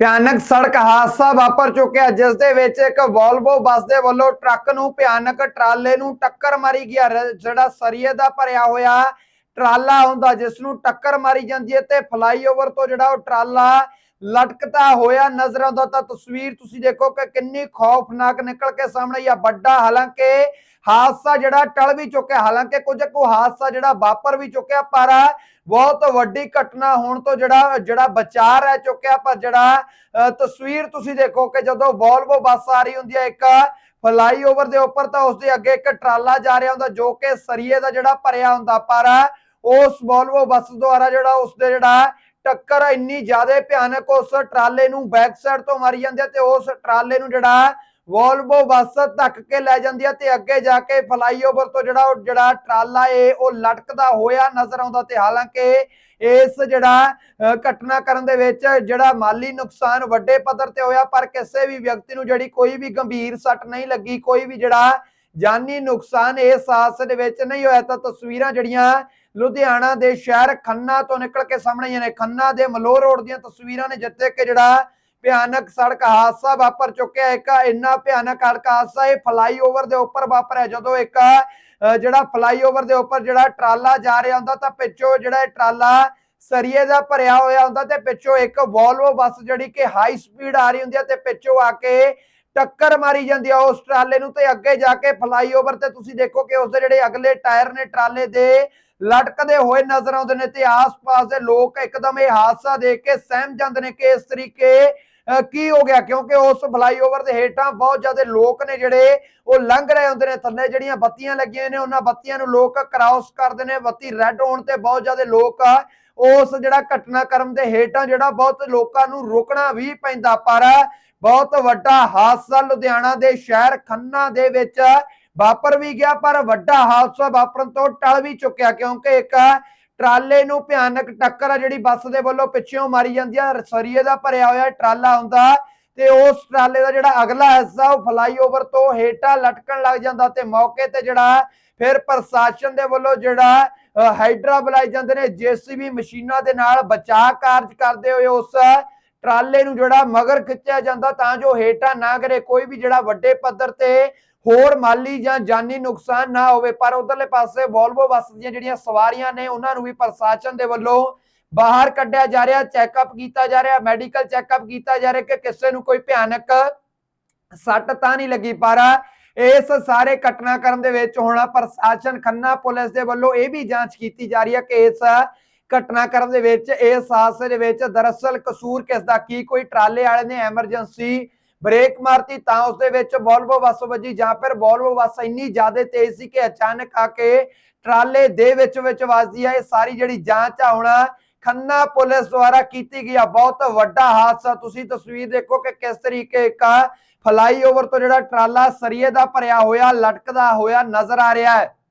ਭਿਆਨਕ ਸੜਕ ਹਾਦਸਾ ਵਾਪਰ ਚੁੱਕਿਆ, ਜਿਸ ਦੇ ਵਿੱਚ ਇੱਕ ਵੋਲਵੋ ਬੱਸ ਦੇ ਵੱਲੋਂ ਟਰੱਕ ਨੂੰ ਭਿਆਨਕ ਟਰਾਲੇ ਨੂੰ ਟੱਕਰ ਮਾਰੀ ਗਿਆ। ਜਿਹੜਾ ਸਰੀਏ ਦਾ ਭਰਿਆ ਹੋਇਆ ਟਰਾਲਾ ਹੁੰਦਾ, ਜਿਸ ਨੂੰ ਟੱਕਰ ਮਾਰੀ ਜਾਂਦੀ ਹੈ ਤੇ ਫਲਾਈਓਵਰ ਤੋਂ ਜਿਹੜਾ ਉਹ ਟਰਾਲਾ ਲਟਕਦਾ ਹੋਇਆ ਨਜ਼ਰ ਆਉਂਦਾ ਤਾਂ ਤਸਵੀਰ ਤੁਸੀਂ ਦੇਖੋ ਕਿ ਕਿੰਨੀ ਖੌਫਨਾਕ ਨਿਕਲ ਕੇ ਸਾਹਮਣੇ ਆ ਵੱਡਾ ਹਾਲਾਂਕਿ ਹਾਦਸਾ ਜਿਹੜਾ ਟਲ ਵੀ ਚੁੱਕਿਆ ਹਾਲਾਂਕਿ ਕੁਝ ਕੁ ਹਾਦਸਾ ਜਿਹੜਾ ਵਾਪਰ ਵੀ ਚੁੱਕਿਆ ਪਰ ਬਹੁਤ ਵੱਡੀ ਘਟਨਾ ਹੋਣ ਤੋਂ ਜਿਹੜਾ ਜਿਹੜਾ ਬਚਾ ਰਹਿ ਚੁੱਕਿਆ ਪਰ ਜਿਹੜਾ ਅ, ਤਸਵੀਰ ਤੁਸੀਂ ਦੇਖੋ ਕਿ ਜਦੋਂ ਵੋਲਵੋ ਬੱਸ ਆ ਰਹੀ ਹੁੰਦੀ ਹੈ ਇੱਕ ਫਲਾਈਓਵਰ ਦੇ ਉੱਪਰ ਤਾਂ ਉਸ ਦੇ ਅੱਗੇ ਇੱਕ ਟਰਾਲਾ ਜਾ ਰਿਹਾ ਹੁੰਦਾ ਜੋ ਕਿ ਸਰੀਏ ਦਾ ਜਿਹੜਾ ਭਰਿਆ ਹੁੰਦਾ ਪਰ ਉਸ ਵੋਲਵੋ ਬੱਸ ਦੁਆਰਾ ਜਿਹੜਾ ਉਸ ਦੇ ਜਿਹੜਾ ਟੱਕਰ ਇੰਨੀ ਜ਼ਿਆਦਾ ਭਿਆਨਕ ਉਸ ਟਰਾਲੇ ਨੂੰ ਬੈਕ ਸਾਈਡ ਤੋਂ ਮਾਰੀ ਜਾਂਦੀ ਹੈ ਤੇ ਉਸ ਟਰਾਲੇ ਨੂੰ ਜਿਹੜਾ ਵੋਲਵੋ ਬੱਸ ਧੱਕ ਕੇ ਲੈ ਜਾਂਦੀ ਹੈ ਤੇ ਅੱਗੇ ਜਾ ਕੇ ਫਲਾਈਓਵਰ ਤੋਂ ਜਿਹੜਾ ਉਹ ਜਿਹੜਾ ਟਰਾਲਾ ਏ, ਉਹ ਲਟਕਦਾ ਹੋਇਆ ਨਜ਼ਰ ਆਉਂਦਾ ਤੇ ਹਾਲਾਂਕਿ ਇਸ ਜਿਹੜਾ ਘਟਨਾ ਕਰਨ ਦੇ ਵਿੱਚ ਜਿਹੜਾ ਮਾਲੀ ਨੁਕਸਾਨ ਵੱਡੇ ਪੱਧਰ ਤੇ ਹੋਇਆ, ਪਰ ਕਿਸੇ ਵੀ ਵਿਅਕਤੀ ਨੂੰ ਜਿਹੜੀ ਕੋਈ ਵੀ ਗੰਭੀਰ ਸੱਟ ਨਹੀਂ ਲੱਗੀ, ਕੋਈ ਵੀ ਜਿਹੜਾ ਜਾਨੀ ਨੁਕਸਾਨ ਇਸ ਹਾਦਸੇ ਦੇ ਵਿੱਚ ਨਹੀਂ ਹੋਇਆ, ਤਾਂ ਤਸਵੀਰਾਂ ਜਿਹੜੀਆਂ ਲੁਧਿਆਣਾ ਦੇ ਸ਼ਹਿਰ ਖੰਨਾ ਤੋਂ ਨਿਕਲ ਕੇ ਸਾਹਮਣੇ ਨੇ। ਖੰਨਾ ਦੇ ਮਲੋਹ ਰੋਡ ਦੀਆਂ ਤਸਵੀਰਾਂ ਨੇ ਜਿੱਥੇ ਕਿ ਜਿਹੜਾ ਭਿਆਨਕ ਸੜਕ ਹਾਦਸਾ ਵਾਪਰ ਚੁੱਕਿਆ ਇੱਕ ਇੰਨਾ ਭਿਆਨਕ ਸੜਕ ਹਾਦਸਾ, ਇਹ ਫਲਾਈਓਵਰ ਦੇ ਉੱਪਰ ਵਾਪਰਿਆ। ਜਦੋਂ ਇੱਕ ਜਿਹੜਾ ਫਲਾਈਓਵਰ ਦੇ ਉੱਪਰ ਜਿਹੜਾ ਟਰਾਲਾ ਜਾ ਰਿਹਾ ਹੁੰਦਾ, ਤਾਂ ਪਿੱਛੋਂ ਜਿਹੜਾ ਇਹ ਟਰਾਲਾ ਸਰੀਏ ਦਾ ਭਰਿਆ ਹੋਇਆ ਹੁੰਦਾ ਤੇ ਪਿੱਛੋਂ ਇੱਕ ਵੋਲਵੋ ਬੱਸ ਜਿਹੜੀ ਕਿ ਹਾਈ ਸਪੀਡ ਆ ਰਹੀ ਹੁੰਦੀ ਹੈ ਤੇ ਪਿੱਛੋਂ ਆ ਕੇ ਟੱਕਰ ਮਾਰੀ ਜਾਂਦੀ ਆ ਉਸ ਟਰਾਲੇ ਨੂੰ ਤੇ ਅੱਗੇ ਜਾ ਕੇ ਫਲਾਈਓਵਰ ਤੇ ਤੁਸੀਂ ਦੇਖੋ ਕਿ ਉਸ ਦੇ ਜਿਹੜੇ ਅਗਲੇ ਟਾਇਰ ਨੇ ਟਰਾਲੇ ਦੇ ਲਟਕਦੇ ਹੋਏ ਨਜ਼ਰ ਆਉਂਦੇ ਨੇ ਤੇ ਆਸ-ਪਾਸ ਦੇ ਲੋਕ ਇੱਕਦਮ ਇਹ ਹਾਦਸਾ ਦੇਖ ਕੇ ਸਹਿਮ ਜਾਂਦੇ ਨੇ ਕਿ ਇਸ ਤਰੀਕੇ ਕੀ ਹੋ ਗਿਆ? ਕਿਉਂਕਿ ਉਸ ਫਲਾਈਓਵਰ ਦੇ ਹੇਠਾਂ ਬਹੁਤ ਜ਼ਿਆਦਾ ਲੋਕ ਨੇ ਜਿਹੜੇ, ਉਹ ਲੰਘ ਰਹੇ ਹੁੰਦੇ ਨੇ ਥੱਲੇ, ਜਿਹੜੀਆਂ ਬੱਤੀਆਂ ਲੱਗੀਆਂ ਨੇ, ਉਹਨਾਂ ਬੱਤੀਆਂ ਨੂੰ ਲੋਕ ਕ੍ਰਾਸ ਕਰਦੇ ਨੇ, ਬੱਤੀ ਰੈੱਡ ਹੋਣ ਤੇ ਬਹੁਤ ਜ਼ਿਆਦਾ ਲੋਕ ਉਸ ਜਿਹੜਾ ਘਟਨਾਕ੍ਰਮ ਦੇ ਹੇਠਾਂ ਜਿਹੜਾ ਬਹੁਤ ਲੋਕਾਂ ਨੂੰ ਰੋਕਣਾ ਵੀ ਪੈਂਦਾ, ਪਰ ਬਹੁਤ ਵੱਡਾ ਹਾਦਸਾ ਲੁਧਿਆਣਾ ਦੇ ਸ਼ਹਿਰ ਖੰਨਾ ਦੇ ਵਿੱਚ ਵਾਪਰ ਵੀ ਗਿਆ, ਪਰ ਵੱਡਾ ਹਾਦਸਾ ਵਾਪਰਨ ਤੋਂ ਟਲ ਵੀ ਚੁੱਕਿਆ, ਕਿਉਂਕਿ ਇੱਕ ਟਰਾਲੇ ਨੂੰ ਭਿਆਨਕ ਟੱਕਰ ਆ ਜਿਹੜੀ ਬੱਸ ਦੇ ਵੱਲੋਂ ਪਿੱਛੇੋਂ ਮਾਰੀ ਜਾਂਦੀ ਆ ਸਰੀਏ ਦਾ ਭਰਿਆ ਹੋਇਆ ਟਰਾਲਾ ਹੁੰਦਾ ਤੇ ਉਸ ਟਰਾਲੇ ਦਾ ਜਿਹੜਾ ਅਗਲਾ ਹਿੱਸਾ ਉਹ ਫਲਾਈਓਵਰ ਤੋਂ ਹੇਠਾਂ ਲਟਕਣ ਲੱਗ ਜਾਂਦਾ ਤੇ ਮੌਕੇ ਤੇ ਜਿਹੜਾ ਫਿਰ ਪ੍ਰਸ਼ਾਸਨ ਦੇ ਵੱਲੋਂ ਜਿਹੜਾ ਅ, ਹਾਈਡਰਾ ਬੁਲਾਏ ਜਾਂਦੇ ਨੇ ਜੀਸੀਬੀ ਮਸ਼ੀਨਾਂ ਦੇ ਨਾਲ ਬਚਾਅ ਕਾਰਜ ਕਰਦੇ ਹੋਏ ਉਸ ਟਰਾਲੇ ਨੂੰ ਜਿਹੜਾ ਮਗਰ ਖਿੱਚਿਆ ਜਾਂਦਾ ਤਾਂ ਜੋ ਹੇਠਾਂ ਨਾ ਕਰੇ ਕੋਈ ਵੀ ਜਿਹੜਾ ਵੱਡੇ ਪੱਧਰ ਤੇ ਹੋਰ ਮਾਲੀ ਜਾਂ ਜਾਨੀ ਨੁਕਸਾਨ ਨਾ ਹੋਵੇ, ਪਰ ਉਧਰਲੇ ਪਾਸੇ ਵੋਲਵੋ ਬੱਸ ਦੀਆਂ ਜਿਹੜੀਆਂ ਸਵਾਰੀਆਂ ਨੇ, ਉਹਨਾਂ ਨੂੰ ਵੀ ਪ੍ਰਸ਼ਾਸਨ ਦੇ ਵੱਲੋਂ ਬਾਹਰ ਕੱਢਿਆ ਜਾ ਰਿਹਾ ਚੈੱਕਅਪ ਕੀਤਾ ਜਾ ਰਿਹਾ ਮੈਡੀਕਲ ਚੈੱਕਅਪ ਕੀਤਾ ਜਾ ਰਿਹਾ ਕਿ ਕਿਸੇ ਨੂੰ ਕੋਈ ਭਿਆਨਕ ਸੱਟ ਤਾਂ ਨਹੀਂ ਲੱਗੀ, ਪਰ ਇਸ ਸਾਰੇ ਘਟਨਾਕ੍ਰਮ ਦੇ ਵਿੱਚ ਹੁਣ ਪ੍ਰਸ਼ਾਸਨ ਖੰਨਾ ਪੁਲਿਸ ਦੇ ਵੱਲੋਂ ਇਹ ਵੀ ਜਾਂਚ ਕੀਤੀ ਜਾ ਰਹੀ ਹੈ ਕਿ ਇਸ ਘਟਨਾਕ੍ਰਮ ਦੇ ਵਿੱਚ, ਇਸ ਹਾਦਸੇ ਦੇ ਵਿੱਚ ਦਰਅਸਲ ਕਸੂਰ ਕਿਸ ਦਾ ਕੀ ਕੋਈ ਟਰਾਲੇ ਵਾਲੇ ਨੇ ਐਮਰਜੈਂਸੀ ਬ੍ਰੇਕ ਮਾਰਤੀ ਤਾਂ ਉਸ ਦੇ ਵਿੱਚ ਵੋਲਵੋ ਬੱਸ ਵੱਜੀ, ਜਾਂ ਫਿਰ ਵੋਲਵੋ ਬੱਸ ਇੰਨੀ ਜ਼ਿਆਦਾ ਤੇਜ਼ ਸੀ ਕਿ ਅਚਾਨਕ ਆ ਕੇ ਟਰਾਲੇ ਦੇ ਵਿੱਚ ਵਿੱਚ ਵੱਜਦੀ ਹੈ। ਇਹ ਸਾਰੀ ਜਿਹੜੀ ਜਾਂਚ ਆ, ਹੁਣ ਖੰਨਾ ਪੁਲਿਸ ਦੁਆਰਾ ਕੀਤੀ ਗਈ ਆ। ਬਹੁਤ ਵੱਡਾ ਹਾਦਸਾ। ਤੁਸੀਂ ਤਸਵੀਰ ਦੇਖੋ ਕਿ ਕਿਸ ਤਰੀਕੇ ਇੱਕ ਫਲਾਈਓਵਰ ਤੋਂ ਜਿਹੜਾ ਟਰਾਲਾ ਸਰੀਏ ਦਾ ਭਰਿਆ ਹੋਇਆ, ਲਟਕਦਾ ਹੋਇਆ ਨਜ਼ਰ ਆ ਰਿਹਾ ਹੈ।